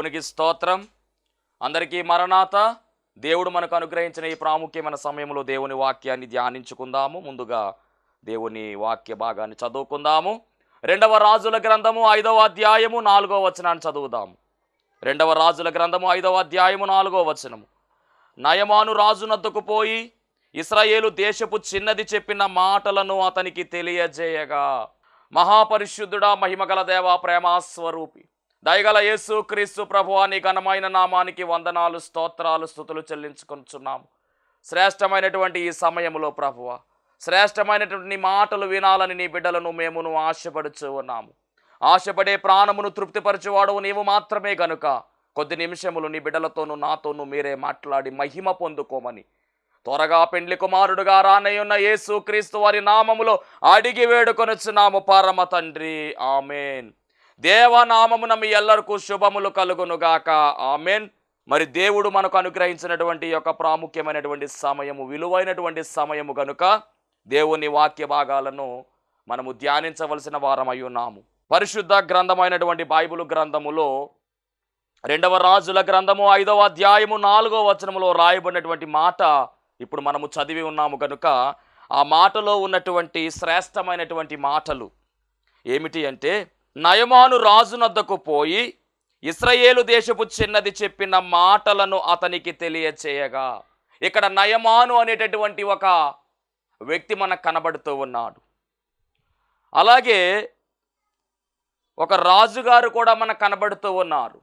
దేవునికి స్తోత్రం. అందరికీ మరణాత. దేవుడు మనకు అనుగ్రహించిన ఈ ప్రాముఖ్యమైన సమయంలో దేవుని వాక్యాన్ని ధ్యానించుకుందాము. ముందుగా దేవుని వాక్య భాగాన్ని చదువుకుందాము. రెండవ రాజుల గ్రంథము ఐదవ అధ్యాయము నాలుగవ వచనాన్ని చదువుదాము. రెండవ రాజుల గ్రంథము ఐదవ అధ్యాయము నాలుగవ వచనము. నయమాను రాజునద్దుకు పోయి ఇస్రాయేలు దేశపు చిన్నది చెప్పిన మాటలను అతనికి తెలియజేయగా. మహాపరిశుద్ధుడా మహిమగల దేవ ప్రేమాస్వరూపి. దయగల యేసు క్రీస్తు ప్రభువా నీ ఘనమైన నామానికి వందనాలు స్తోత్రాలు స్థుతులు చెల్లించుకొనుచున్నాము శ్రేష్టమైనటువంటి ఈ సమయంలో ప్రభువ శ్రేష్టమైనటువంటి నీ మాటలు వినాలని నీ బిడ్డలను మేమును ఆశపడుచు ఉన్నాము. ఆశపడే ప్రాణమును తృప్తిపరచువాడు నీవు మాత్రమే గనుక కొద్ది నిమిషములు నీ బిడ్డలతోనూ నాతోనూ మీరే మాట్లాడి మహిమ పొందుకోమని. త్వరగా పెండ్లి కుమారుడుగా రానయ్యున్న యేసు క్రీస్తు వారి నామములో అడిగి వేడుకొనొచ్చున్నాము పరమ తండ్రి ఆమెన్. దేవనామమున మీ ఎల్లరకు శుభములు కలుగునుగాక. ఆమెన్. మరి దేవుడు మనకు అనుగ్రహించినటువంటి యొక్క ప్రాముఖ్యమైనటువంటి సమయము విలువైనటువంటి సమయము గనుక దేవుని వాక్య భాగాలను మనము ధ్యానించవలసిన వారమై ఉన్నాము. పరిశుద్ధ గ్రంథమైనటువంటి బైబిల్ గ్రంథములో రెండవ రాజుల గ్రంథము ఐదవ అధ్యాయము నాలుగవ వచనములో రాయబడినటువంటి మాట ఇప్పుడు మనము చదివి ఉన్నాము కనుక ఆ మాటలో ఉన్నటువంటి శ్రేష్టమైనటువంటి మాటలు ఏమిటి అంటే నయమాను రాజునద్దకు పోయి ఇస్రయేలు దేశపు చిన్నది చెప్పిన మాటలను అతనికి తెలియచేయగా ఇక్కడ నయమాను అనేటటువంటి ఒక వ్యక్తి మనకు కనబడుతూ ఉన్నాడు. అలాగే ఒక రాజుగారు కూడా మనకు కనబడుతూ ఉన్నారు.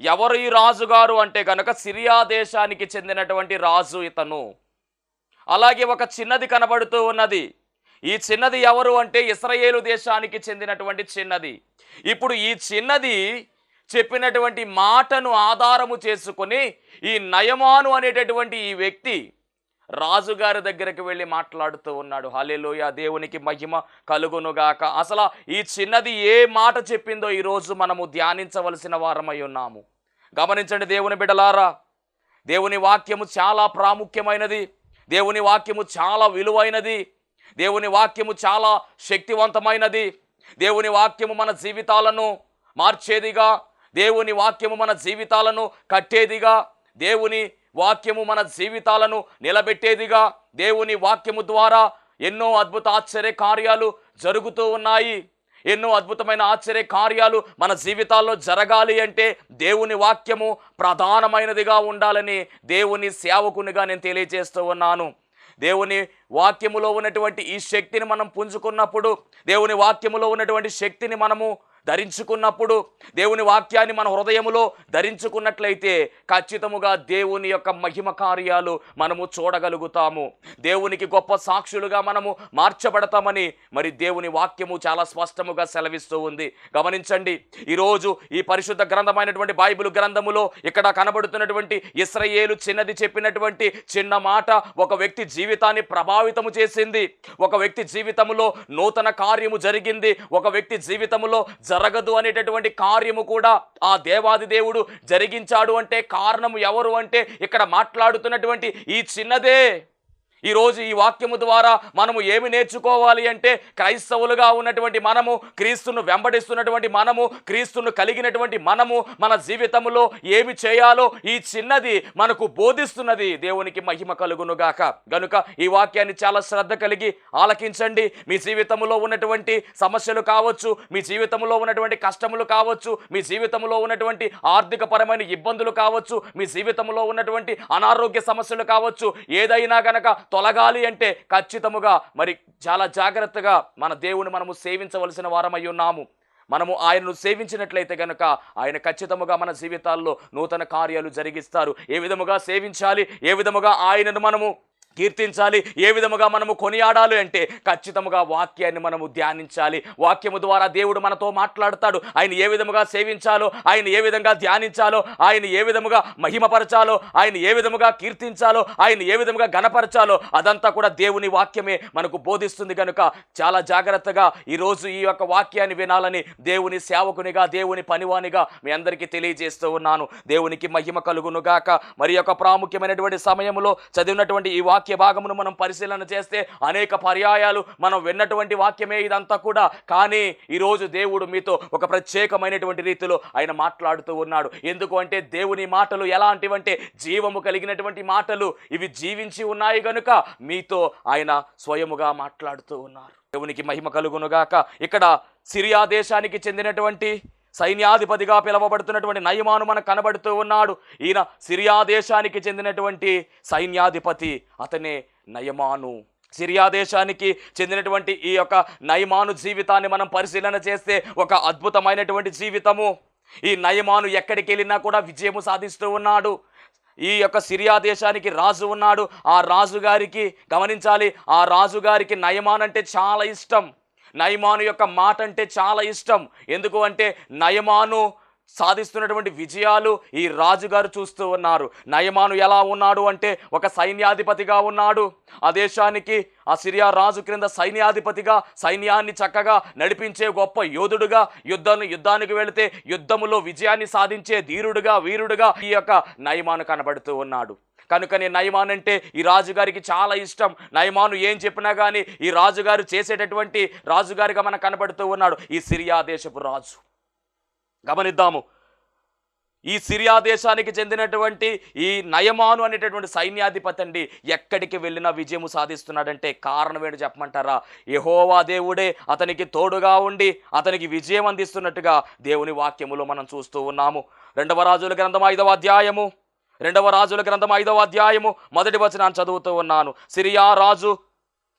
ఎవరు ఈ రాజుగారు అంటే కనుక సిరియా దేశానికి చెందినటువంటి రాజు ఇతను. అలాగే ఒక చిన్నది కనబడుతూ ఉన్నది. ఈ చిన్నది ఎవరు అంటే ఇస్రాయేలు దేశానికి చెందినటువంటి చిన్నది. ఇప్పుడు ఈ చిన్నది చెప్పినటువంటి మాటను ఆధారము చేసుకొని ఈ నయమాను అనేటటువంటి ఈ వ్యక్తి రాజుగారి దగ్గరికి వెళ్ళి మాట్లాడుతూ ఉన్నాడు. హలేలోయ దేవునికి మహిమ కలుగునుగాక. అసలు ఈ చిన్నది ఏ మాట చెప్పిందో ఈరోజు మనము ధ్యానించవలసిన వారమై ఉన్నాము. గమనించండి దేవుని బిడలారా దేవుని వాక్యము చాలా ప్రాముఖ్యమైనది. దేవుని వాక్యము చాలా విలువైనది. దేవుని వాక్యము చాలా శక్తివంతమైనది. దేవుని వాక్యము మన జీవితాలను మార్చేదిగా. దేవుని వాక్యము మన జీవితాలను కట్టేదిగా. దేవుని వాక్యము మన జీవితాలను నిలబెట్టేదిగా. దేవుని వాక్యము ద్వారా ఎన్నో అద్భుత ఆశ్చర్య కార్యాలు జరుగుతూ ఉన్నాయి. ఎన్నో అద్భుతమైన ఆశ్చర్య కార్యాలు మన జీవితాల్లో జరగాలి అంటే దేవుని వాక్యము ప్రధానమైనదిగా ఉండాలని దేవుని సేవకునిగా నేను తెలియజేస్తూ ఉన్నాను. దేవుని వాక్యములో ఉన్నటువంటి ఈ శక్తిని మనం పుంజుకున్నప్పుడు దేవుని వాక్యములో ఉన్నటువంటి శక్తిని మనము ధరించుకున్నప్పుడు దేవుని వాక్యాన్ని మన హృదయములో ధరించుకున్నట్లయితే ఖచ్చితముగా దేవుని యొక్క మహిమ కార్యాలు మనము చూడగలుగుతాము. దేవునికి గొప్ప సాక్షులుగా మనము మార్చబడతామని మరి దేవుని వాక్యము చాలా స్పష్టముగా సెలవిస్తూ ఉంది. గమనించండి ఈరోజు ఈ పరిశుద్ధ గ్రంథమైనటువంటి బైబిల్ గ్రంథములో ఇక్కడ కనబడుతున్నటువంటి ఇస్రయేలు చిన్నది చెప్పినటువంటి చిన్న మాట ఒక వ్యక్తి జీవితాన్ని ప్రభావితము చేసింది. ఒక వ్యక్తి జీవితంలో నూతన కార్యము జరిగింది. ఒక వ్యక్తి జీవితంలో జరగదు అనేటటువంటి కార్యము కూడా ఆ దేవాది దేవుడు జరిగించాడు అంటే కారణము ఎవరు అంటే ఇక్కడ మాట్లాడుతున్నటువంటి ఈ చిన్నదే. ఈరోజు ఈ వాక్యము ద్వారా మనము ఏమి నేర్చుకోవాలి అంటే క్రైస్తవులుగా ఉన్నటువంటి మనము క్రీస్తును వెంబడిస్తున్నటువంటి మనము క్రీస్తును కలిగినటువంటి మనము మన జీవితంలో ఏమి చేయాలో ఈ చిన్నది మనకు బోధిస్తున్నది దేవునికి మహిమ కలుగునుగాక. గనుక ఈ వాక్యాన్ని చాలా శ్రద్ధ కలిగి ఆలకించండి. మీ జీవితంలో ఉన్నటువంటి సమస్యలు కావచ్చు మీ జీవితంలో ఉన్నటువంటి కష్టములు కావచ్చు మీ జీవితంలో ఉన్నటువంటి ఆర్థిక పరమైన ఇబ్బందులు కావచ్చు మీ జీవితంలో ఉన్నటువంటి అనారోగ్య సమస్యలు కావచ్చు ఏదైనా గనక తొలగాలి అంటే ఖచ్చితముగా మరి చాలా జాగ్రత్తగా మన దేవుని మనము సేవించవలసిన వారమై ఉన్నాము. మనము ఆయనను సేవించినట్లయితే కనుక ఆయన ఖచ్చితముగా మన జీవితాల్లో నూతన కార్యాలు జరిగిస్తారు. ఏ విధముగా సేవించాలి? ఏ విధముగా ఆయనను మనము కీర్తించాలి. ఏ విధముగా మనము కొనియాడాలి అంటే ఖచ్చితముగా వాక్యాన్ని మనము ధ్యానించాలి. వాక్యము ద్వారా దేవుడు మనతో మాట్లాడతాడు. ఆయన ఏ విధముగా సేవించాలో ఆయన ఏ విధంగా ధ్యానించాలో ఆయన ఏ విధముగా మహిమపరచాలో ఆయన ఏ విధముగా కీర్తించాలో ఆయన ఏ విధముగా గణపరచాలో అదంతా కూడా దేవుని వాక్యమే మనకు బోధిస్తుంది కనుక చాలా జాగ్రత్తగా ఈరోజు ఈ యొక్క వాక్యాన్ని వినాలని దేవుని సేవకునిగా దేవుని పనివానిగా మీ అందరికీ తెలియజేస్తూ ఉన్నాను. దేవునికి మహిమ కలుగునుగాక. మరి యొక్క ప్రాముఖ్యమైనటువంటి సమయంలో చదివినటువంటి ఈ వాక్యం వాక్య భాగమును మనం పరిశీలన చేస్తే అనేక పర్యాయాలు మనం విన్నటువంటి వాక్యమే ఇదంతా కూడా. కానీ ఈరోజు దేవుడు మీతో ఒక ప్రత్యేకమైనటువంటి రీతిలో ఆయన మాట్లాడుతూ ఉన్నాడు. ఎందుకు అంటే దేవుని మాటలు ఎలాంటివంటే జీవము కలిగినటువంటి మాటలు ఇవి జీవించి ఉన్నాయి గనుక మీతో ఆయన స్వయముగా మాట్లాడుతూ ఉన్నారు. దేవునికి మహిమ కలుగునుగాక. ఇక్కడ సిరియా దేశానికి చెందినటువంటి సైన్యాధిపతిగా పిలువబడుతున్నటువంటి నయమాను మనకు కనబడుతూ ఉన్నాడు. ఈయన సిరియా దేశానికి చెందినటువంటి సైన్యాధిపతి అతనే నయమాను. సిరియా దేశానికి చెందినటువంటి ఈ యొక్క నయమాను జీవితాన్ని మనం పరిశీలన చేస్తే ఒక అద్భుతమైనటువంటి జీవితము. ఈ నయమాను ఎక్కడికి వెళ్ళినా కూడా విజయము సాధిస్తూ ఉన్నాడు. ఈ యొక్క సిరియా దేశానికి రాజు ఉన్నాడు. ఆ రాజుగారికి గమనించాలి. ఆ రాజుగారికి నయమాన్ అంటే చాలా ఇష్టం. నయమాను యొక్క మాట అంటే చాలా ఇష్టం. ఎందుకు అంటే నయమాను సాధిస్తున్నటువంటి విజయాలు ఈ రాజుగారు చూస్తూ ఉన్నారు. నయమాను ఎలా ఉన్నాడు అంటే ఒక సైన్యాధిపతిగా ఉన్నాడు. ఆ దేశానికి ఆ సిరియా రాజు క్రింద సైన్యాధిపతిగా సైన్యాన్ని చక్కగా నడిపించే గొప్ప యోధుడుగా యుద్ధాన్ని యుద్ధానికి వెళితే యుద్ధములో విజయాన్ని సాధించే ధీరుడుగా వీరుడుగా ఈ యొక్క నయమాను కనబడుతూ ఉన్నాడు. కనుకనే నయమాన్ అంటే ఈ రాజుగారికి చాలా ఇష్టం. నయమాను ఏం చెప్పినా కానీ ఈ రాజుగారు చేసేటటువంటి రాజుగారిగా మనకు కనబడుతూ ఉన్నాడు. ఈ సిరియా దేశపు రాజు. గమనిద్దాము. ఈ సిరియా దేశానికి చెందినటువంటి ఈ నయమాను అనేటటువంటి సైన్యాధిపతి అండి ఎక్కడికి వెళ్ళినా విజయము సాధిస్తున్నాడంటే కారణం ఏంటి చెప్పమంటారా? యహోవా దేవుడే అతనికి తోడుగా ఉండి అతనికి విజయం అందిస్తున్నట్టుగా దేవుని వాక్యములో మనం చూస్తూ ఉన్నాము. రెండవ రాజుల గ్రంథం ఐదవ అధ్యాయము. రెండవ రాజుల గ్రంథం ఐదవ అధ్యాయము మొదటి వచనాన్ని చదువుతూ ఉన్నాను. సిరియా రాజు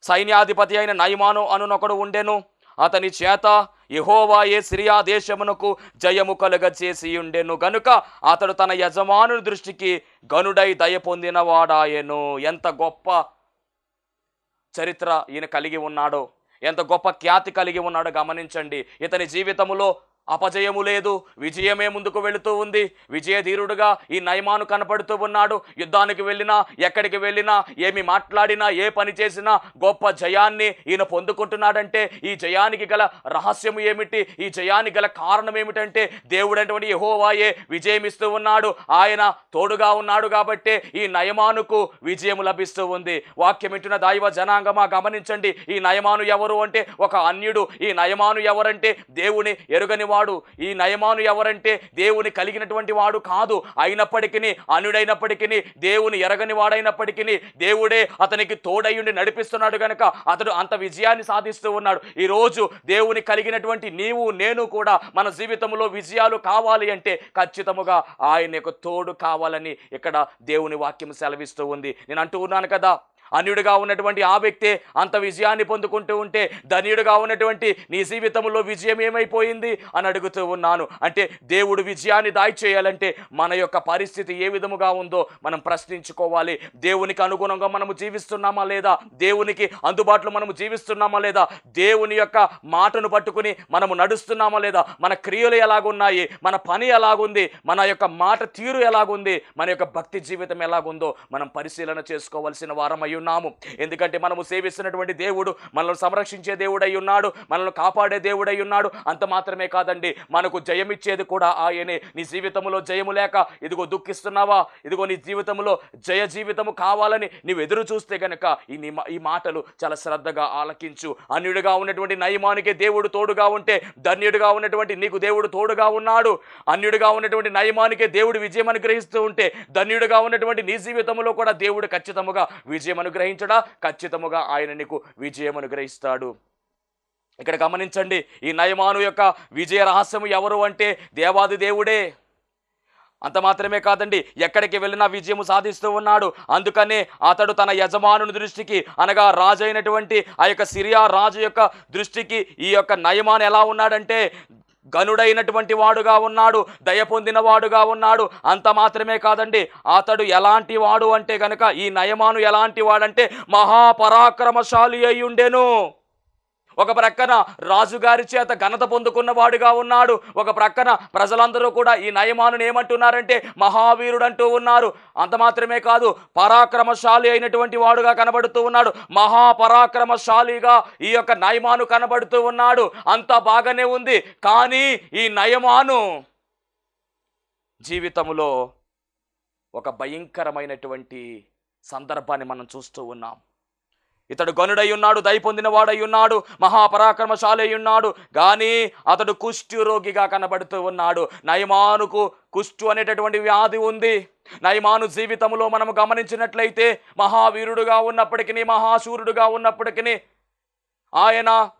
సైన్యాధిపతి అయిన నయమాను అనునొకడు ఉండెను. అతని చేత ఇహోవాయే సిరియా దేశమునకు జయము కలుగ చేసి ఉండెను. గనుక అతడు తన యజమానుని దృష్టికి గనుడై దయ పొందినవాడాయెను. ఎంత గొప్ప చరిత్ర ఈయన కలిగి ఉన్నాడో ఎంత గొప్ప ఖ్యాతి కలిగి ఉన్నాడో గమనించండి. ఇతని జీవితములో అపజయము లేదు. విజయమే ముందుకు వెళుతూ ఉంది. విజయధీరుడుగా ఈ నయమాను కనపడుతూ ఉన్నాడు. యుద్ధానికి వెళ్ళినా ఎక్కడికి వెళ్ళినా ఏమి మాట్లాడినా ఏ పని చేసినా గొప్ప జయాన్ని ఈయన పొందుకుంటున్నాడంటే ఈ జయానికి గల రహస్యము ఏమిటి? ఈ జయానికి గల కారణం ఏమిటంటే దేవుడైనటువంటి యహోవాయే విజయం ఇస్తూ ఉన్నాడు. ఆయన తోడుగా ఉన్నాడు కాబట్టే ఈ నయమానుకు విజయం లభిస్తూ ఉంది. వాక్యం వింటున్న దైవ జనాంగమా గమనించండి. ఈ నయమాను ఎవరు అంటే ఒక అన్యుడు. ఈ నయమాను ఎవరంటే దేవుని ఎరుగని వాడు. ఈ నయమాను ఎవరంటే దేవుని కలిగినటువంటి వాడు కాదు. అయినప్పటికీ అనుడైనప్పటికీ దేవుని ఎరగని వాడైనప్పటికీ దేవుడే అతనికి తోడయ్యుండి నడిపిస్తున్నాడు కనుక అతడు అంత విజయాన్ని సాధిస్తూ ఉన్నాడు. ఈరోజు దేవుని కలిగినటువంటి నీవు నేను కూడా మన జీవితంలో విజయాలు కావాలి అంటే ఖచ్చితముగా ఆయన యొక్క తోడు కావాలని ఇక్కడ దేవుని వాక్యం సెలవిస్తూ ఉంది. నేను అంటూ ఉన్నాను కదా అన్యుడిగా ఉన్నటువంటి ఆ వ్యక్తే అంత విజయాన్ని పొందుకుంటూ ఉంటే ధన్యుడిగా ఉన్నటువంటి నీ జీవితంలో విజయం ఏమైపోయింది అని అడుగుతూ ఉన్నాను. అంటే దేవుడు విజయాన్ని దాయిచేయాలంటే మన యొక్క పరిస్థితి ఏ విధముగా ఉందో మనం ప్రశ్నించుకోవాలి. దేవునికి అనుగుణంగా మనము జీవిస్తున్నామా లేదా? దేవునికి అందుబాటులో మనము జీవిస్తున్నామా లేదా? దేవుని యొక్క మాటను పట్టుకుని మనము నడుస్తున్నామా లేదా? మన క్రియలు ఎలాగున్నాయి? మన పని ఎలాగుంది? మన యొక్క మాట తీరు ఎలాగుంది? మన యొక్క భక్తి జీవితం ఎలాగుందో మనం పరిశీలన చేసుకోవాల్సిన వారమై ఉన్నాము. ఎందుకంటే మనము సేవిస్తున్నటువంటి దేవుడు మనల్ని సంరక్షించే దేవుడై ఉన్నాడు మనల్ని కాపాడే దేవుడై ఉన్నాడు. అంత మాత్రమే కాదండి మనకు జయమిచ్చేది కూడా ఆయనే. నీ జీవితంలో జయము లేక ఇదిగో దుఃఖిస్తున్నావా? ఇదిగో నీ జీవితంలో జయ జీవితము కావాలని నీవు ఎదురు చూస్తే గనక ఈ నీ ఈ మాటలు చాలా శ్రద్ధగా ఆలకించు. అన్యుడిగా ఉన్నటువంటి నయమానికి దేవుడు తోడుగా ఉంటే ధన్యుడిగా ఉన్నటువంటి నీకు దేవుడు తోడుగా ఉన్నాడు. అన్యుడిగా ఉన్నటువంటి నయమానికే దేవుడు విజయం అనుగ్రహిస్తూ ఉంటే ధన్యుడిగా ఉన్నటువంటి నీ జీవితంలో కూడా దేవుడు ఖచ్చితముగా విజయం అనుగ్రహించడా? ఖచ్చితముగా ఆయన నీకు విజయం అనుగ్రహిస్తాడు. ఇక్కడ గమనించండి ఈ నయమాను యొక్క విజయ రహస్యము ఎవరు అంటే దేవాది దేవుడే. అంత మాత్రమే కాదండి ఎక్కడికి వెళ్ళినా విజయము సాధిస్తూ ఉన్నాడు. అందుకనే అతడు తన యజమానుని దృష్టికి అనగా రాజు అయినటువంటి ఆ యొక్క సిరియా రాజు యొక్క దృష్టికి ఈ యొక్క నయమాన్ ఎలా ఉన్నాడంటే గనుడైనటువంటి వాడుగా ఉన్నాడు దయ పొందిన వాడుగా ఉన్నాడు. అంత మాత్రమే కాదండి అతడు ఎలాంటి వాడు అంటే గనక ఈ నయమాను ఎలాంటి వాడంటే మహాపరాక్రమశాలి అయి ఉండెను ఒక ప్రక్కన రాజుగారి చేత ఘనత పొందుకున్న వాడుగా ఉన్నాడు. ఒక ప్రక్కన ప్రజలందరూ కూడా ఈ నయమాను ఏమంటున్నారంటే మహావీరుడు అంటూ ఉన్నారు. అంత మాత్రమే కాదు పరాక్రమశాలి అయినటువంటి వాడుగా కనబడుతూ ఉన్నాడు. మహాపరాక్రమశాలిగా ఈ యొక్క నయమాను కనబడుతూ ఉన్నాడు. అంత బాగానే ఉంది. కానీ ఈ నయమాను జీవితంలో ఒక భయంకరమైనటువంటి సందర్భాన్ని మనం చూస్తూ ఉన్నాం. ఇతడు గనుడై ఉన్నాడు దయ పొందినవాడై ఉన్నాడు మహాపరాక్రమశాలి ఉన్నాడు. కానీ అతడు కుష్టి రోగిగా కనబడుతూ ఉన్నాడు. నయమానుకు కుష్టు అనేటటువంటి వ్యాధి ఉంది. నయమాను జీవితంలో మనం గమనించినట్లయితే మహావీరుడుగా ఉన్నప్పటికీ మహాశూరుడుగా ఉన్నప్పటికీ ఆయన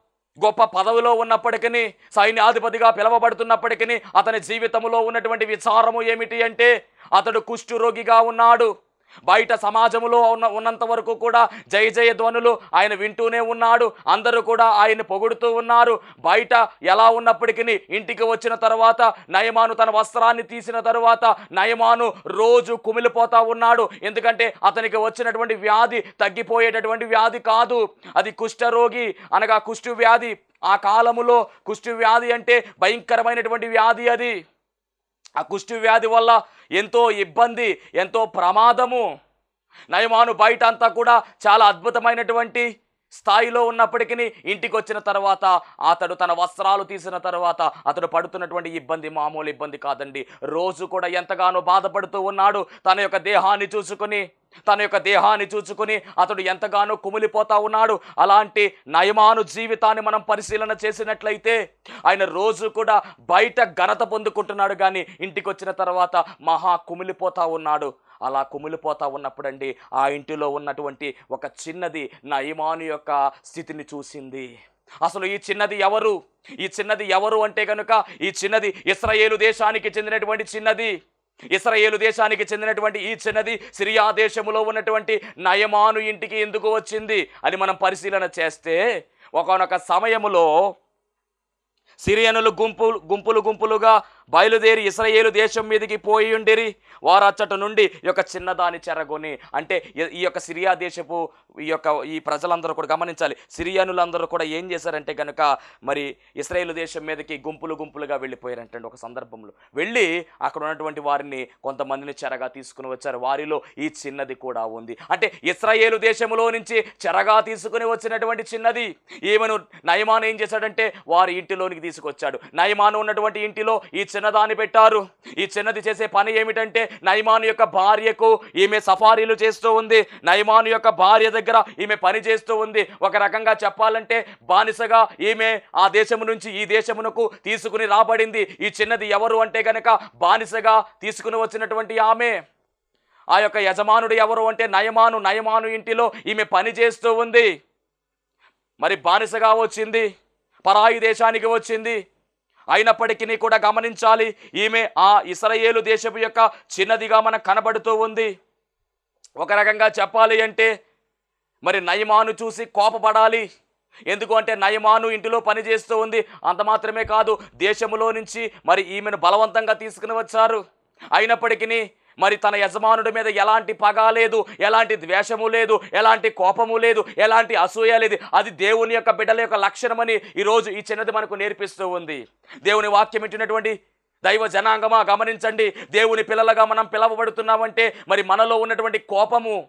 గొప్ప పదవిలో ఉన్నప్పటికీ సైన్యాధిపతిగా పిలవబడుతున్నప్పటికీ అతని జీవితంలో ఉన్నటువంటి విచారము ఏమిటి అంటే అతడు కుష్టు రోగిగా ఉన్నాడు. బయట సమాజంలో ఉన్న ఉన్నంత వరకు కూడా జయ జయ ధ్వనులు ఆయన వింటూనే ఉన్నాడు. అందరూ కూడా ఆయన పొగుడుతూ ఉన్నారు. బయట ఎలా ఉన్నప్పటికీ ఇంటికి వచ్చిన తర్వాత నయమాను తన వస్త్రాన్ని తీసిన తరువాత నయమాను రోజు కుమిలిపోతా ఉన్నాడు. ఎందుకంటే అతనికి వచ్చినటువంటి వ్యాధి తగ్గిపోయేటటువంటి వ్యాధి కాదు. అది కుష్ఠరోగి అనగా కుష్ఠు వ్యాధి ఆ కాలములో కుష్ఠు వ్యాధి అంటే భయంకరమైనటువంటి వ్యాధి అది. ఆ కుష్టి వ్యాధి వల్ల ఎంతో ఇబ్బంది ఎంతో ప్రమాదము. నయమాను బయట అంతా కూడా చాలా అద్భుతమైనటువంటి స్థాయిలో ఉన్నప్పటికీ ఇంటికి వచ్చిన తర్వాత అతడు తన వస్త్రాలు తీసిన తర్వాత అతడు పడుతున్నటువంటి ఇబ్బంది మామూలు ఇబ్బంది కాదండి. రోజు కూడా ఎంతగానో బాధపడుతూ ఉన్నాడు తన యొక్క దేహాన్ని చూసుకుని. తన యొక్క దేహాన్ని చూచుకుని అతడు ఎంతగానో కుమిలిపోతా ఉన్నాడు. అలాంటి నయమాను జీవితాన్ని మనం పరిశీలన చేసినట్లయితే ఆయన రోజు కూడా బయట ఘనత పొందుకుంటున్నాడు కానీ ఇంటికి వచ్చిన తర్వాత మహా కుమిలిపోతా ఉన్నాడు. అలా కుమిలిపోతా ఉన్నప్పుడండి ఆ ఇంటిలో ఉన్నటువంటి ఒక చిన్నది నయమాను యొక్క స్థితిని చూసింది. అసలు ఈ చిన్నది ఎవరు? ఈ చిన్నది ఎవరు అంటే కనుక ఈ చిన్నది ఇస్రాయేలు దేశానికి చెందినటువంటి చిన్నది. ఇస్రాయేలు దేశానికి చెందినటువంటి ఈ చిన్నది సిరియా దేశములో ఉన్నటువంటి నయమాను ఇంటికి ఎందుకు వచ్చింది? అని మనం పరిశీలన చేస్తే ఒకనొక సమయములో సిరియనులు గుంపులు గుంపులు గుంపులుగా బయలుదేరి ఇస్రాయేలు దేశం మీదకి పోయి ఉండిరి. వారు అచ్చట నుండి ఈ యొక్క చిన్నదాని చెరగొని అంటే ఈ- యొక్క సిరియా దేశపు ఈ యొక్క ఈ ప్రజలందరూ కూడా గమనించాలి. సిరియానులందరూ కూడా ఏం చేశారంటే కనుక మరి ఇస్రాయేలు దేశం మీదకి గుంపులు గుంపులుగా వెళ్ళిపోయారంటండి ఒక సందర్భంలో. వెళ్ళి అక్కడ ఉన్నటువంటి వారిని కొంతమందిని చెరగా తీసుకుని వచ్చారు. వారిలో ఈ చిన్నది కూడా ఉంది. అంటే ఇస్రాయేలు దేశంలో నుంచి చెరగా తీసుకుని వచ్చినటువంటి చిన్నది. ఈమెను నయమాను ఏం చేశాడంటే వారి ఇంటిలోనికి తీసుకొచ్చాడు. నయమాను ఉన్నటువంటి ఇంటిలో ఈ చిన్నదాన్ని పెట్టారు. ఈ చిన్నది చేసే పని ఏమిటంటే నయమాను యొక్క భార్యకు ఈమె సఫారీలు చేస్తూ ఉంది. నయమాను యొక్క భార్య దగ్గర ఈమె పని చేస్తూ ఉంది. ఒక రకంగా చెప్పాలంటే బానిసగా ఈమె ఆ దేశము నుంచి ఈ దేశమునకు తీసుకుని రాబడింది. ఈ చిన్నది ఎవరు అంటే గనక బానిసగా తీసుకుని వచ్చినటువంటి ఆమె. ఆ యొక్క యజమానుడు ఎవరు అంటే నయమాను. నయమాను ఇంటిలో ఈమె పని చేస్తూ ఉంది. మరి బానిసగా వచ్చింది. పరాయి దేశానికి వచ్చింది. అయినప్పటికీ కూడా గమనించాలి. ఈమె ఆ ఇస్రయేలు దేశపు యొక్క చిన్నదిగా మనకు కనబడుతూ ఉంది. ఒక రకంగా చెప్పాలి అంటే మరి నయమాను చూసి కోపపడాలి. ఎందుకు అంటే నయమాను ఇంటిలో పనిచేస్తూ ఉంది. అంత మాత్రమే కాదు దేశములో నుంచి మరి ఈమెను బలవంతంగా తీసుకుని వచ్చారు. అయినప్పటికీ మరి తన యజమానుడి మీద ఎలాంటి పగ లేదు ఎలాంటి ద్వేషము లేదు ఎలాంటి కోపము లేదు ఎలాంటి అసూయ లేదు. అది దేవుని యొక్క బిడ్డల యొక్క లక్షణమని ఈరోజు ఈ చిన్నది మనకు నేర్పిస్తూ ఉంది. దేవుని వాక్యం ఇచ్చినటువంటి దైవ జనాంగమా గమనించండి. దేవుని పిల్లలుగా మనం పిలవబడుతున్నామంటే మరి మనలో ఉన్నటువంటి కోపము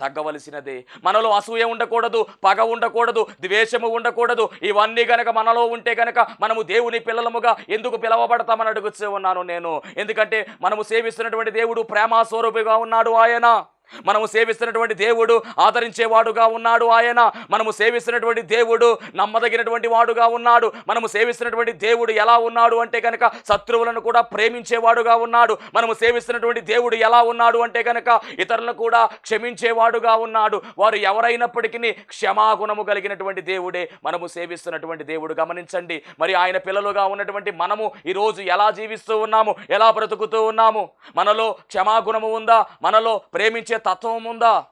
తగ్గవలసినదే. మనలో అసూయ ఉండకూడదు పగ ఉండకూడదు ద్వేషము ఉండకూడదు. ఇవన్నీ గనక మనలో ఉంటే గనక మనము దేవుని పిల్లలముగా ఎందుకు పిలవబడతామని అడుగుతూ ఉన్నాను నేను. ఎందుకంటే మనము సేవిస్తున్నటువంటి దేవుడు ప్రేమ స్వరూపిగా ఉన్నాడు ఆయన. మనము సేవిస్తున్నటువంటి దేవుడు ఆదరించేవాడుగా ఉన్నాడు ఆయన. మనము సేవిస్తున్నటువంటి దేవుడు నమ్మదగినటువంటి వాడుగా ఉన్నాడు. మనము సేవిస్తున్నటువంటి దేవుడు ఎలా ఉన్నాడు అంటే కనుక శత్రువులను కూడా ప్రేమించేవాడుగా ఉన్నాడు. మనము సేవిస్తున్నటువంటి దేవుడు ఎలా ఉన్నాడు అంటే కనుక ఇతరులను కూడా క్షమించేవాడుగా ఉన్నాడు. వారు ఎవరైనప్పటికీ క్షమాగుణము కలిగినటువంటి దేవుడే. మనము సేవిస్తున్నటువంటి దేవుడు గమనించండి. మరి ఆయన పిల్లలుగా ఉన్నటువంటి మనము ఈరోజు ఎలా జీవిస్తూ ఉన్నాము? ఎలా బ్రతుకుతూ ఉన్నాము? మనలో క్షమాగుణము ఉందా? మనలో ప్రేమించే తత్వం ఉందా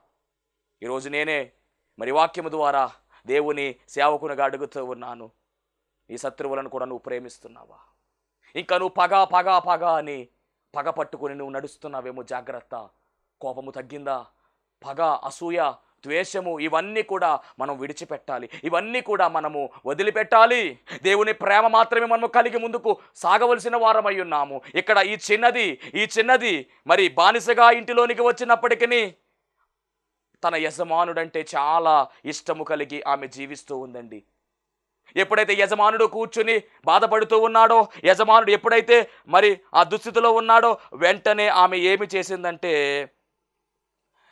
ఈరోజు నేనే మరి వాక్యము ద్వారా దేవుని సేవకునిగా అడుగుతూ ఉన్నాను. ఈ శత్రువులను కూడా నువ్వు ప్రేమిస్తున్నావా? ఇంకా నువ్వు పగ పగ పగ అని పగ పట్టుకొని నువ్వు నడుస్తున్నావేమో జాగ్రత్త. కోపము తగ్గిందా? పగ అసూయ ద్వేషము ఇవన్నీ కూడా మనం విడిచిపెట్టాలి. ఇవన్నీ కూడా మనము వదిలిపెట్టాలి. దేవుని ప్రేమ మాత్రమే మనము కలిగి ముందుకు సాగవలసిన వారమై ఉన్నాము. ఇక్కడ ఈ చిన్నది ఈ చిన్నది మరి బానిసగా ఇంటిలోనికి వచ్చినప్పటికీ తన యజమానుడంటే చాలా ఇష్టము కలిగి ఆమె జీవిస్తూ ఉందండి. ఎప్పుడైతే యజమానుడు కూర్చుని బాధపడుతూ ఉన్నాడో యజమానుడు ఎప్పుడైతే మరి ఆ దుస్థితిలో ఉన్నాడో వెంటనే ఆమె ఏమి చేసిందంటే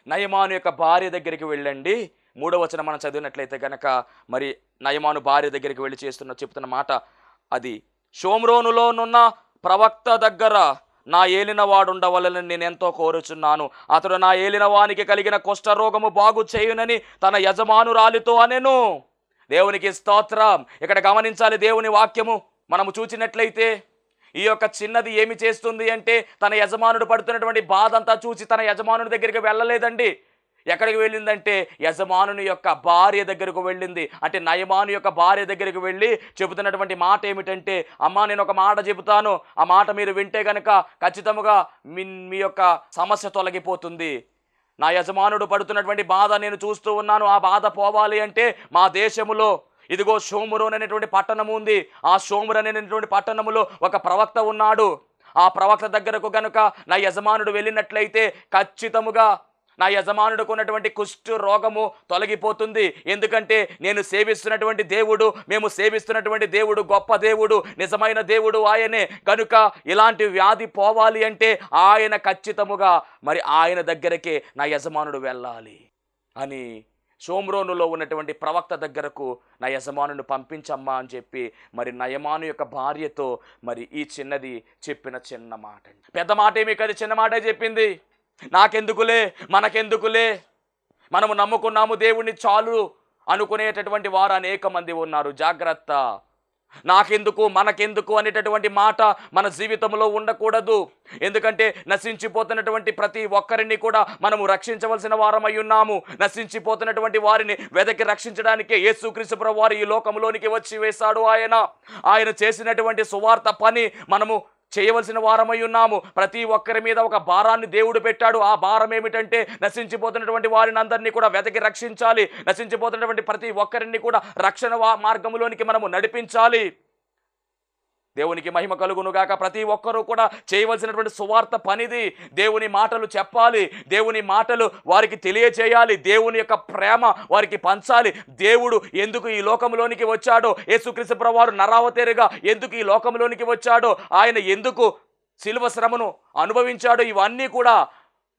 నయమాను యొక్క భార్య దగ్గరికి వెళ్ళండి. మూడవచనం మనం చదివినట్లయితే గనక మరి నయమాను భార్య దగ్గరికి వెళ్ళి చేస్తున్న చెప్తున్న మాట అది షోమ్రోనులోనున్న ప్రవక్త దగ్గర నా ఏలిన వాడుండవలని నేను ఎంతో కోరుచున్నాను. అతడు నా ఏలిన వానికి కలిగిన కుష్ఠరోగము బాగు చేయునని తన యజమానురాలితో అనెను. దేవునికి స్తోత్రం. ఇక్కడ గమనించాలి దేవుని వాక్యము. మనము చూచినట్లయితే ఈ యొక్క చిన్నది ఏమి చేస్తుంది అంటే తన యజమానుడు పడుతున్నటువంటి బాధ అంతా చూసి తన యజమానుడి దగ్గరికి వెళ్ళలేదండి. ఎక్కడికి వెళ్ళిందంటే యజమానుని యొక్క భార్య దగ్గరకు వెళ్ళింది. అంటే నయమాను యొక్క భార్య దగ్గరికి వెళ్ళి చెబుతున్నటువంటి మాట ఏమిటంటే అమ్మా నేను ఒక మాట చెబుతాను. ఆ మాట మీరు వింటే గనక ఖచ్చితముగా మీ మీ యొక్క సమస్య తొలగిపోతుంది. నా యజమానుడు పడుతున్నటువంటి బాధ నేను చూస్తూ ఉన్నాను. ఆ బాధ పోవాలి అంటే మా దేశములో ఇదిగో షోమురోన్ అనేటువంటి పట్టణము ఉంది. ఆ షోమురు అనేటువంటి పట్టణములో ఒక ప్రవక్త ఉన్నాడు. ఆ ప్రవక్త దగ్గరకు గనుక నా యజమానుడు వెళ్ళినట్లయితే ఖచ్చితముగా నా యజమానుడికి ఉన్నటువంటి కుష్టు రోగము తొలగిపోతుంది. ఎందుకంటే నేను సేవిస్తున్నటువంటి దేవుడు మేము సేవిస్తున్నటువంటి దేవుడు గొప్ప దేవుడు నిజమైన దేవుడు ఆయనే. కనుక ఇలాంటి వ్యాధి పోవాలి అంటే ఆయన ఖచ్చితముగా మరి ఆయన దగ్గరకే నా యజమానుడు వెళ్ళాలి అని షోమ్రోనులో ఉన్నటువంటి ప్రవక్త దగ్గరకు నా యజమానుని పంపించమ్మా అని చెప్పి మరి నయమాను యొక్క భార్యతో మరి ఈ చిన్నది చెప్పిన చిన్న మాట పెద్ద మాట ఏమి కదా చిన్న మాటే చెప్పింది. నాకెందుకులే మనకెందుకులే? మనము నమ్ముకున్నాము దేవుణ్ణి చాలు అనుకునేటటువంటి వారు అనేక మంది ఉన్నారు. జాగ్రత్త. నాకెందుకు మనకెందుకు అనేటటువంటి మాట మన జీవితంలో ఉండకూడదు. ఎందుకంటే నశించిపోతున్నటువంటి ప్రతి ఒక్కరిని కూడా మనము రక్షించవలసిన వారమై ఉన్నాము. నశించిపోతున్నటువంటి వారిని వెదకి రక్షించడానికే యేసుక్రీస్తు వారు ఈ లోకంలోనికి వచ్చి వేశాడు ఆయన. ఆయన చేసినటువంటి సువార్త పని మనము చేయవలసిన వారమై ఉన్నాము. ప్రతి ఒక్కరి మీద ఒక భారాన్ని దేవుడు పెట్టాడు. ఆ భారం ఏమిటంటే నశించిపోతున్నటువంటి వారిని అందరినీ కూడా వెతకి రక్షించాలి. నశించిపోతున్నటువంటి ప్రతి ఒక్కరిని కూడా రక్షణ మార్గంలోనికి మనము నడిపించాలి. దేవునికి మహిమ కలుగునుగాక. ప్రతి ఒక్కరూ కూడా చేయవలసినటువంటి సువార్త పనిది. దేవుని మాటలు చెప్పాలి. దేవుని మాటలు వారికి తెలియచేయాలి. దేవుని యొక్క ప్రేమ వారికి పంచాలి. దేవుడు ఎందుకు ఈ లోకంలోనికి వచ్చాడో యేసుక్రీస్తు ప్రభువారు నరావతేరుగా ఎందుకు ఈ లోకంలోనికి వచ్చాడో ఆయన ఎందుకు శిల్వ శ్రమను అనుభవించాడో ఇవన్నీ కూడా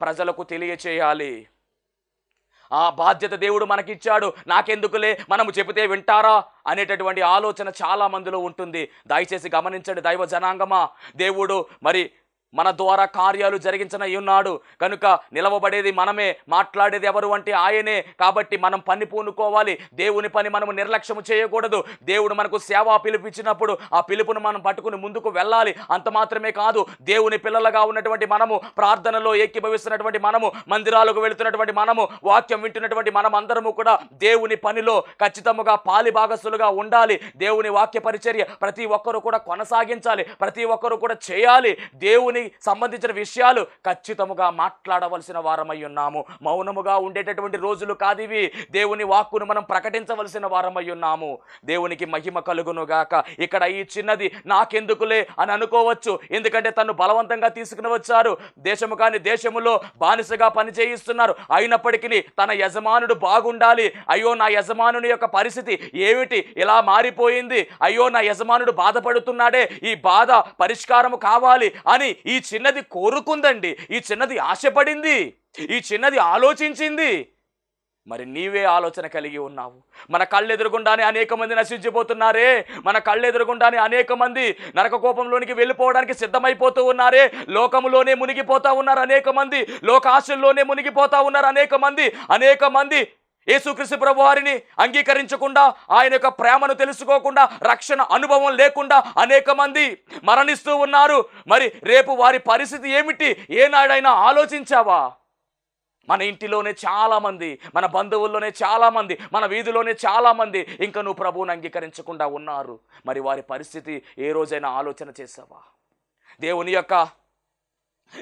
ప్రజలకు తెలియచేయాలి. ఆ బాధ్యత దేవుడు మనకిచ్చాడు. నాకెందుకులే? మనము చెబితే వింటారా? అనేటటువంటి ఆలోచన చాలా మందిలో ఉంటుంది. దయచేసి గమనించండి దైవ జనాంగమా. దేవుడు మరి మన ద్వారా కార్యాలు జరిగించిన ఉన్నాడు కనుక నిలవబడేది మనమే మాట్లాడేది ఎవరు అంటే ఆయనే. కాబట్టి మనం పని పూనుకోవాలి. దేవుని పని మనము నిర్లక్ష్యము చేయకూడదు. దేవుడు మనకు సేవా పిలుపు ఇచ్చినప్పుడు ఆ పిలుపును మనం పట్టుకుని ముందుకు వెళ్ళాలి. అంత మాత్రమే కాదు దేవుని పిల్లలుగా ఉన్నటువంటి మనము ప్రార్థనలో ఏకీభవిస్తున్నటువంటి మనము మందిరాలకు వెళుతున్నటువంటి మనము వాక్యం వింటున్నటువంటి మనం అందరము కూడా దేవుని పనిలో ఖచ్చితముగా పాలి భాగస్సులుగా ఉండాలి. దేవుని వాక్య పరిచర్య ప్రతి ఒక్కరూ కూడా కొనసాగించాలి. ప్రతి ఒక్కరూ కూడా చేయాలి. దేవుని సంబంధించిన విషయాలు ఖచ్చితముగా మాట్లాడవలసిన వారమై ఉన్నాము. మౌనముగా ఉండేటటువంటి రోజులు కాదివి. దేవుని వాక్కును మనం ప్రకటించవలసిన వారమై ఉన్నాము. దేవునికి మహిమ కలుగునుగాక. ఇక్కడ ఈ చిన్నది నాకెందుకులే అని అనుకోవచ్చు. ఎందుకంటే తను బలవంతంగా తీసుకుని వచ్చారు. దేశము కాని దేశములో బానిసగా పనిచేయిస్తున్నారు. అయినప్పటికీ తన యజమానుడు బాగుండాలి. అయ్యో నా యజమానుని యొక్క పరిస్థితి ఏమిటి? ఇలా మారిపోయింది. అయ్యో నా యజమానుడు బాధపడుతున్నాడే. ఈ బాధ పరిష్కారము కావాలి అని ఈ ఈ చిన్నది కోరుకుందండి. ఈ చిన్నది ఆశపడింది. ఈ చిన్నది ఆలోచించింది. మరి నీవే ఆలోచన కలిగి ఉన్నావు. మన కళ్ళెదురుగుండానే అనేక మంది నశించిపోతున్నారే. మన కళ్ళెదురుగుండానే అనేక మంది నరక కోపంలోనికి వెళ్ళిపోవడానికి సిద్ధమైపోతూ ఉన్నారే. లోకంలోనే మునిగిపోతా ఉన్నారు అనేక మంది. లోకాశల్లోనే మునిగిపోతూ ఉన్నారు అనేక మంది. అనేక మంది యేసుక్రీస్తు ప్రభు వారిని అంగీకరించకుండా ఆయన యొక్క ప్రేమను తెలుసుకోకుండా రక్షణ అనుభవం లేకుండా అనేక మంది మరణిస్తూ ఉన్నారు. మరి రేపు వారి పరిస్థితి ఏమిటి? ఏనాడైనా ఆలోచించావా? మన ఇంటిలోనే చాలామంది మన బంధువుల్లోనే చాలామంది మన వీధిలోనే చాలామంది ఇంకా నువ్వు ప్రభువుని అంగీకరించకుండా ఉన్నారు. మరి వారి పరిస్థితి ఏ రోజైనా ఆలోచన చేసావా? దేవుని యొక్క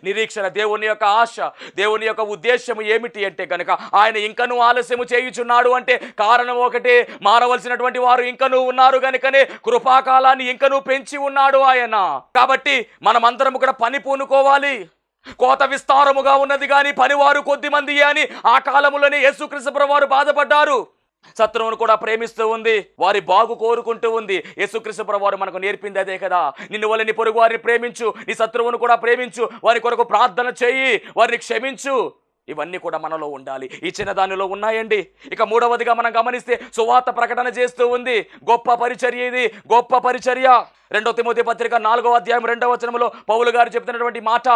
నిరీక్షణ దేవుని యొక్క ఆశ దేవుని యొక్క ఉద్దేశం ఏమిటి అంటే కనుక ఆయన ఇంకనూ ఆలస్యము చేయుచున్నాడు అంటే కారణం ఒకటే మారవలసినటువంటి వారు ఇంకనూ ఉన్నారు కనుకనే కృపాకాలాన్ని ఇంకనూ పెంచి ఉన్నాడు ఆయన. కాబట్టి మనమందరం కూడా పని పూనుకోవాలి. కోత విస్తారముగా ఉన్నది కానీ పనివారు కొద్ది మంది అని ఆ కాలంలోనే యేసుక్రీస్తు వారు బాధపడ్డారు. శత్రువును కూడా ప్రేమిస్తూ ఉంది. వారి బాగు కోరుకుంటూ ఉంది. యేసుక్రీస్తు ప్రభు వారు మనకు నేర్పింది అదే కదా. నిన్ను వల్ల నీ పొరుగు వారిని ప్రేమించు నీ శత్రువును కూడా ప్రేమించు వారి కొరకు ప్రార్థన చేయి వారిని క్షమించు. ఇవన్నీ కూడా మనలో ఉండాలి. ఈ చిన్నదానిలో ఉన్నాయండి. ఇక మూడవదిగా మనం గమనిస్తే సువార్త ప్రకటన చేస్తూ ఉంది. గొప్ప పరిచర్య ఇది. గొప్ప పరిచర్య. రెండో తిమోతి పత్రిక నాలుగో అధ్యాయం రెండవ వచనంలో పౌలు గారు చెప్తున్నటువంటి మాట.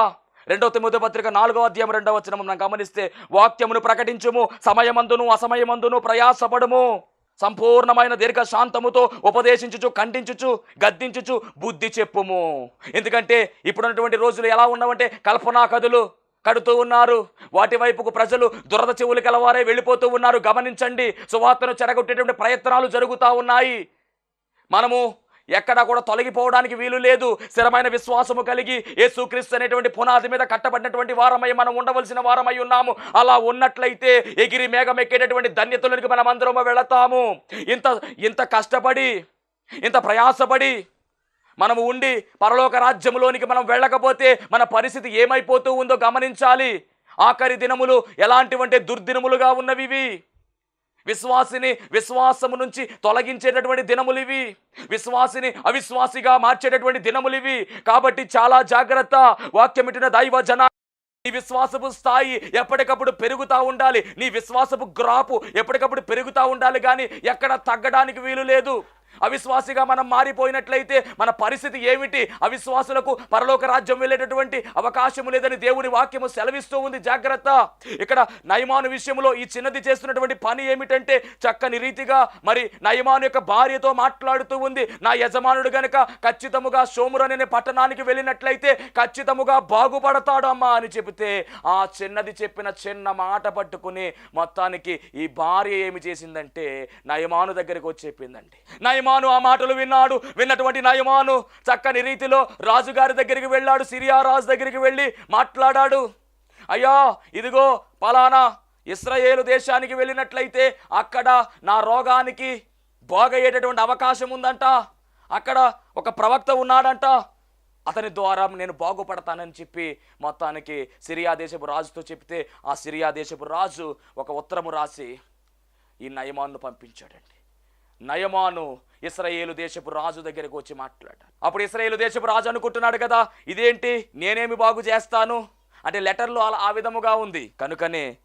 రెండవ తిమోతి పత్రిక నాలుగో అధ్యాయం రెండవ వచ్చిన మనం గమనిస్తే వాక్యమును ప్రకటించుము సమయమందును అసమయమందును ప్రయాసపడము. సంపూర్ణమైన దీర్ఘ శాంతముతో ఉపదేశించుచు ఖండించుచు గద్దించుచు బుద్ధి చెప్పుము. ఎందుకంటే ఇప్పుడున్నటువంటి రోజులు ఎలా ఉన్నామంటే కల్పనా కథలు కడుతూ ఉన్నారు. వాటి వైపుకు ప్రజలు దురద చెవులు కలవారే వెళ్ళిపోతూ ఉన్నారు. గమనించండి సువార్తను చెరగొట్టేటువంటి ప్రయత్నాలు జరుగుతూ ఉన్నాయి. మనము ఎక్కడా కూడా తొలగిపోవడానికి వీలు లేదు. స్థిరమైన విశ్వాసము కలిగి యేసుక్రీస్తు అనేటువంటి పునాది మీద కట్టబడినటువంటి వారమై మనం ఉండవలసిన వారమై ఉన్నాము. అలా ఉన్నట్లయితే ఎగిరి మేఘం ఎక్కేటటువంటి ధన్యతలోనికి మనం అందరము వెళతాము. ఇంత ఇంత కష్టపడి ఇంత ప్రయాసపడి మనము ఉండి పరలోక రాజ్యములోనికి మనం వెళ్ళకపోతే మన పరిస్థితి ఏమైపోతూ ఉందో గమనించాలి. ఆఖరి దినములు ఎలాంటివంటే దుర్దినములుగా ఉన్నవి ఇవి విశ్వాసిని విశ్వాసము నుంచి తొలగించేటటువంటి దినములు ఇవి. విశ్వాసిని అవిశ్వాసిగా మార్చేటటువంటి దినములు ఇవి. కాబట్టి చాలా జాగ్రత్త. వాక్యమిటిన దైవ జన నీ విశ్వాసపు స్థాయి ఎప్పటికప్పుడు పెరుగుతూ ఉండాలి. నీ విశ్వాసపు గ్రాపు ఎప్పటికప్పుడు పెరుగుతూ ఉండాలి. కానీ ఎక్కడ తగ్గడానికి వీలు లేదు. అవిశ్వాసిగా మనం మారిపోయినట్లయితే మన పరిస్థితి ఏమిటి? అవిశ్వాసులకు పరలోక రాజ్యం వెళ్ళేటటువంటి అవకాశం లేదని దేవుని వాక్యము సెలవిస్తూ ఉంది. జాగ్రత్త. ఇక్కడ నయమాను విషయంలో ఈ చిన్నది చేస్తున్నటువంటి పని ఏమిటంటే చక్కని రీతిగా మరి నయమాను యొక్క భార్యతో మాట్లాడుతూ ఉంది. నా యజమానుడు గనుక ఖచ్చితముగా సోమురనే పట్టణానికి వెళ్ళినట్లయితే ఖచ్చితముగా బాగుపడతాడు అమ్మా అని చెబితే ఆ చిన్నది చెప్పిన చిన్న మాట పట్టుకుని మొత్తానికి ఈ భార్య ఏమి చేసిందంటే నయమాను దగ్గరికి వచ్చి చెప్పిందండి. నయమాను ఆ మాటలు విన్నాడు. విన్నటువంటి నయమాను చక్కని రీతిలో రాజుగారి దగ్గరికి వెళ్ళాడు. సిరియా రాజు దగ్గరికి వెళ్ళి మాట్లాడాడు. అయ్యా ఇదిగో పలానా ఇస్రాయేలు దేశానికి వెళ్ళినట్లయితే అక్కడ నా రోగానికి బాగయ్యేటటువంటి అవకాశం ఉందంట. అక్కడ ఒక ప్రవక్త ఉన్నాడంట. అతని ద్వారా నేను బాగుపడతానని చెప్పి మొత్తానికి సిరియా దేశపు రాజుతో చెప్తే ఆ సిరియా దేశపు రాజు ఒక ఉత్తరము రాసి ఈ నయమాన్ను పంపించాడండి. నయమాను ఇస్రాయేలు దేశపు రాజు దగ్గరకు వచ్చి మాట్లాడాడు. అప్పుడు ఇస్రాయేలు దేశపు రాజు అనుకుంటున్నాడు కదా ఇదేంటి? నేనేమి బాగు చేస్తాను? అంటే లెటర్లో అలా ఆ విధముగా ఉంది. కనుకనే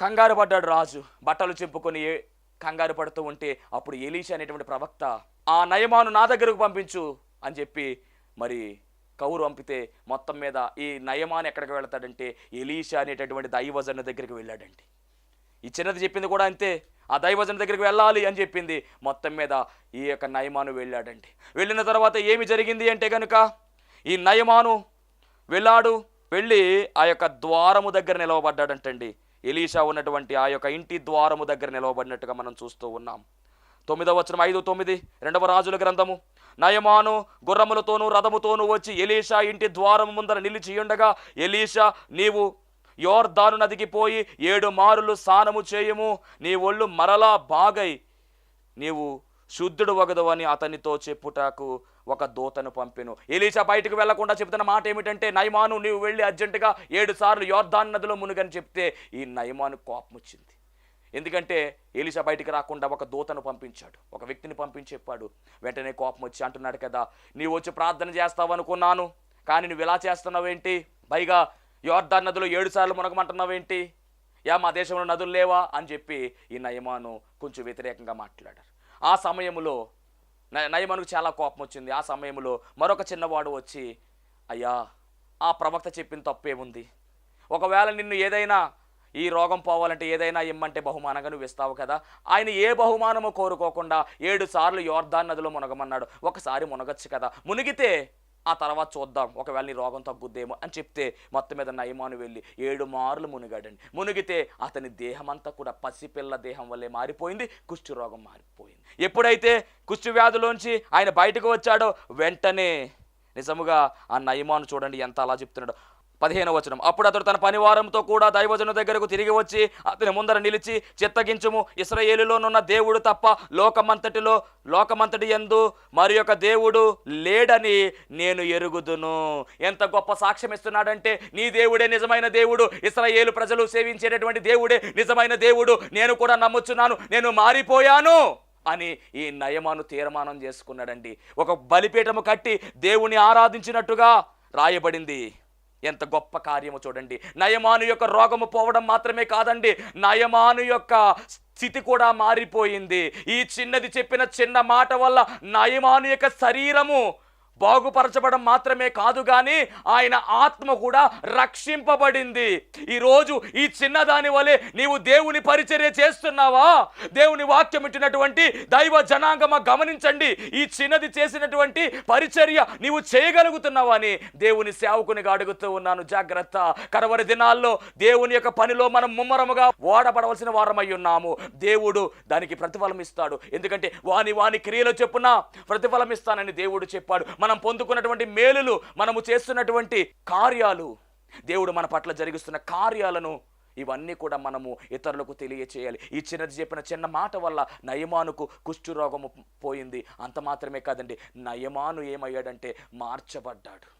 కంగారు పడ్డాడు రాజు. బట్టలు చింపుకొని కంగారు పడుతూ ఉంటే అప్పుడు ఎలీషా అనేటువంటి ప్రవక్త ఆ నయమాను నా దగ్గరకు పంపించు అని చెప్పి మరి కౌరు పంపితే మొత్తం మీద ఈ నయమాను ఎక్కడికి వెళ్తాడంటే ఎలీషా అనేటటువంటి దైవజన దగ్గరికి వెళ్ళాడండి. ఈ చిన్నది చెప్పింది కూడా అంతే. ఆ దైవజన దగ్గరికి వెళ్ళాలి అని చెప్పింది. మొత్తం మీద ఈ యొక్క నయమాను వెళ్ళాడండి. వెళ్ళిన తర్వాత ఏమి జరిగింది అంటే కనుక ఈ నయమాను వెళ్ళాడు వెళ్ళి ఆ యొక్క ద్వారము దగ్గర నిలవబడ్డాడంటండి. ఎలీషా ఉన్నటువంటి ఆ యొక్క ఇంటి ద్వారము దగ్గర నిలవబడినట్టుగా మనం చూస్తూ ఉన్నాం. తొమ్మిదవ వచనం ఐదు తొమ్మిది రెండవ రాజుల గ్రంథము. నయమాను గుర్రములతోనూ రథముతోనూ వచ్చి ఎలీషా ఇంటి ద్వారము ముందర నిలిచి ఉండగా ఎలీషా నీవు యోర్ధాను నదికి పోయి ఏడు మారులు స్నానము చేయము. నీ ఒళ్ళు మరలా బాగై నీవు శుద్ధుడు వగదు అని అతనితో చెప్పుటకు ఒక దూతను పంపెను. ఎలీషా బయటకు వెళ్ళకుండా చెప్తున్న మాట ఏమిటంటే నయమాను నీవు వెళ్ళి అర్జెంటుగా ఏడు సార్లు యోర్ధాన్ నదిలో మునుగని చెప్తే ఈ నయమాను కోపం వచ్చింది. ఎందుకంటే ఎలీషా బయటికి రాకుండా ఒక దూతను పంపించాడు. ఒక వ్యక్తిని పంపించి చెప్పాడు. వెంటనే కోపం వచ్చి అంటున్నాడు కదా నీవు వచ్చి ప్రార్థన చేస్తావు అనుకున్నాను కానీ నువ్వు ఇలా చేస్తున్నావేంటి? పైగా యోర్దాన్ నదిలో ఏడు సార్లు మునగమంటున్నావేంటి? యా మా దేశంలో నదులు లేవా? అని చెప్పి ఈ నయమాను కొంచెం వ్యతిరేకంగా మాట్లాడారు. ఆ సమయంలో న- నయమానుకు చాలా కోపం వచ్చింది. ఆ సమయంలో మరొక చిన్నవాడు వచ్చి అయ్యా ఆ ప్రవక్త చెప్పిన తప్పేముంది ఒకవేళ నిన్ను ఏదైనా ఈ రోగం పోవాలంటే ఏదైనా ఇమ్మంటే బహుమానంగా నువ్వు ఇస్తావు కదా. ఆయన ఏ బహుమానము కోరుకోకుండా ఏడు సార్లు యోర్ధాన్ నదిలో మునగమన్నాడు. ఒకసారి మునగచ్చు కదా. మునిగితే ఆ తర్వాత చూద్దాం. ఒకవేళ నీ రోగం తగ్గుద్దేమో అని చెప్తే మొత్తం మీద నయమాను వెళ్ళి ఏడు మార్లు మునిగాడండి. మునిగితే అతని దేహమంతా కూడా పసిపిల్ల దేహం వల్లే మారిపోయింది కుష్టి రోగం మారిపోయింది. ఎప్పుడైతే కుష్టి వ్యాధిలోంచి ఆయన బయటకు వచ్చాడో వెంటనే నిజముగా ఆ నయమాను చూడండి ఎంత అలా చెప్తున్నాడు. పదిహేను వచనం. అప్పుడు అతడు తన పనివారంతో కూడా దైవజను దగ్గరకు తిరిగి వచ్చి అతని ముందర నిలిచి చిత్తగించుము. ఇస్రయేలులోనున్న దేవుడు తప్ప లోకమంతటిలో లోకమంతటి ఎందు మరి యొక్క దేవుడు లేడని నేను ఎరుగుదును. ఎంత గొప్ప సాక్ష్యం ఇస్తున్నాడంటే నీ దేవుడే నిజమైన దేవుడు. ఇస్రయేలు ప్రజలు సేవించేటటువంటి దేవుడే నిజమైన దేవుడు. నేను కూడా నమ్ముచున్నాను నేను మారిపోయాను అని ఈ నయమాను తీర్మానం చేసుకున్నాడండి. ఒక బలిపీఠము కట్టి దేవుని ఆరాధించినట్టుగా రాయబడింది. ఎంత గొప్ప కార్యము చూడండి. నయమాను యొక్క రోగము పోవడం మాత్రమే కాదండి. నయమాను యొక్క స్థితి కూడా మారిపోయింది. ఈ చిన్నది చెప్పిన చిన్న మాట వల్ల నయమాను యొక్క శరీరము బాగుపరచబడం మాత్రమే కాదు కానీ ఆయన ఆత్మ కూడా రక్షింపబడింది. ఈరోజు ఈ చిన్నదాని వలె నీవు దేవుని పరిచర్య చేస్తున్నావా? దేవుని వాక్యం ఇచ్చినటువంటి దైవ జనాంగమ గమనించండి. ఈ చిన్నది చేసినటువంటి పరిచర్య నీవు చేయగలుగుతున్నావా అని దేవుని సేవకునిగా అడుగుతూ ఉన్నాను. జాగ్రత్త. కడవరి దినాల్లో దేవుని యొక్క పనిలో మనం ముమ్మరముగా ఓడపడవలసిన వారమై ఉన్నాము. దేవుడు దానికి ప్రతిఫలం ఇస్తాడు. ఎందుకంటే వాని వాని క్రియలో చెప్పున ప్రతిఫలం ఇస్తానని దేవుడు చెప్పాడు. మన మనం పొందుకున్నటువంటి మేలులు మనము చేస్తున్నటువంటి కార్యాలు. దేవుడు మన పట్ల జరిగిస్తున్న కార్యాలను ఇవన్నీ కూడా మనము ఇతరులకు తెలియచేయాలి. ఈ చిన్నది చెప్పిన చిన్న మాట వల్ల నయమానుకు కుష్ఠురోగము పోయింది. అంత మాత్రమే కాదండి నయమాను ఏమయ్యాడంటే మార్చబడ్డాడు.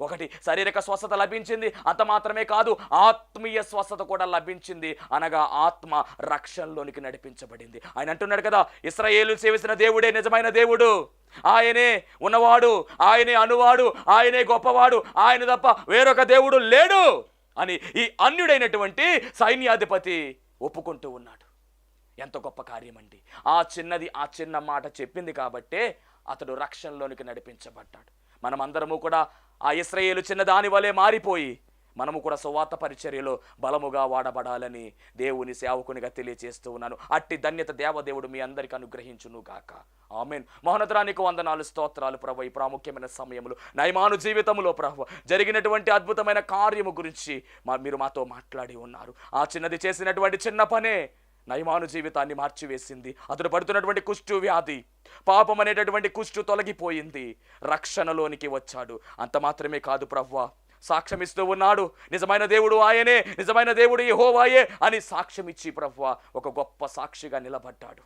ఒకటి శారీరక స్వస్థత లభించింది అంత మాత్రమే కాదు ఆత్మీయ స్వస్థత కూడా లభించింది. అనగా ఆత్మ రక్షణలోనికి నడిపించబడింది. ఆయన అంటున్నాడు కదా ఇస్రాయేలు సేవించిన దేవుడే నిజమైన దేవుడు. ఆయనే ఉన్నవాడు ఆయనే అనువాడు ఆయనే గొప్పవాడు ఆయన తప్ప వేరొక దేవుడు లేడు అని ఈ అన్యుడైనటువంటి సైన్యాధిపతి ఒప్పుకుంటూ ఉన్నాడు. ఎంత గొప్ప కార్యం అండి ఆ చిన్నది ఆ చిన్న మాట చెప్పింది కాబట్టే అతడు రక్షణలోనికి నడిపించబడ్డాడు. మనమందరము కూడా ఆ ఇస్రయేలు చిన్నదాని వలె మారిపోయి మనము కూడా సువార్త పరిచర్యలో బలముగా వాడబడాలని దేవుని సేవకునిగా తెలియజేస్తూ ఉన్నాను. అట్టి ధన్యత దేవదేవుడు మీ అందరికి అనుగ్రహించును గాక. ఆమెన్. మహోనతరానికి వందనాలు స్తోత్రాలు ప్రభు. ఈ ప్రాముఖ్యమైన సమయంలో నయమాను జీవితంలో ప్రభు జరిగినటువంటి అద్భుతమైన కార్యము గురించి మా మీరు మాతో మాట్లాడి ఉన్నారు. ఆ చిన్నది చేసినటువంటి చిన్న పనే నయమాను జీవితాన్ని మార్చివేసింది. అతడు పడుతున్నటువంటి కుష్టు వ్యాధి పాపం అనేటటువంటి కుష్టు తొలగిపోయింది. రక్షణలోనికి వచ్చాడు. అంత మాత్రమే కాదు ప్రవ్వా సాక్ష్యమిస్తూ ఉన్నాడు. నిజమైన దేవుడు ఆయనే నిజమైన దేవుడు యెహోవాయే అని సాక్ష్యం ఇచ్చి ఒక గొప్ప సాక్షిగా నిలబడ్డాడు.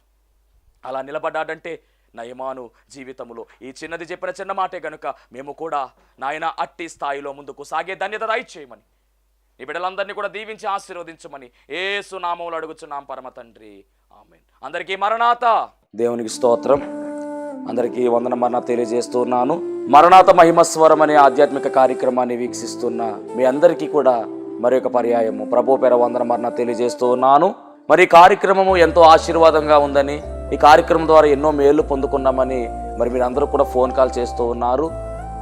అలా నిలబడ్డాడంటే నయమాను జీవితంలో ఈ చిన్నది చెప్పిన చిన్న మాటే గనుక మేము కూడా నాయన అట్టి స్థాయిలో ముందుకు సాగే ధన్యత చేయమని నీ బిడ్డలందరినీ కూడా దీవించి ఆశీర్వదించమని ఏసు నామంలో అడుగుచున్నాం పరమ తండ్రి. ఆమె అందరికీ మరణాత. దేవునికి స్తోత్రం. అందరికీ వందన మరణ తెలియజేస్తున్నాను. మరణాత మహిమస్వరం అనే ఆధ్యాత్మిక కార్యక్రమాన్ని వీక్షిస్తున్న మీ అందరికీ కూడా మరి ఒక పర్యాయము. ప్రభు పేర వందన మరణ తెలియజేస్తూ ఉన్నాను మరి ఈ కార్యక్రమము ఎంతో ఆశీర్వాదంగా ఉందని ఈ కార్యక్రమం ద్వారా ఎన్నో మేళ్ళు పొందుకున్నామని మరి మీరందరూ కూడా ఫోన్ కాల్ చేస్తూ ఉన్నారు.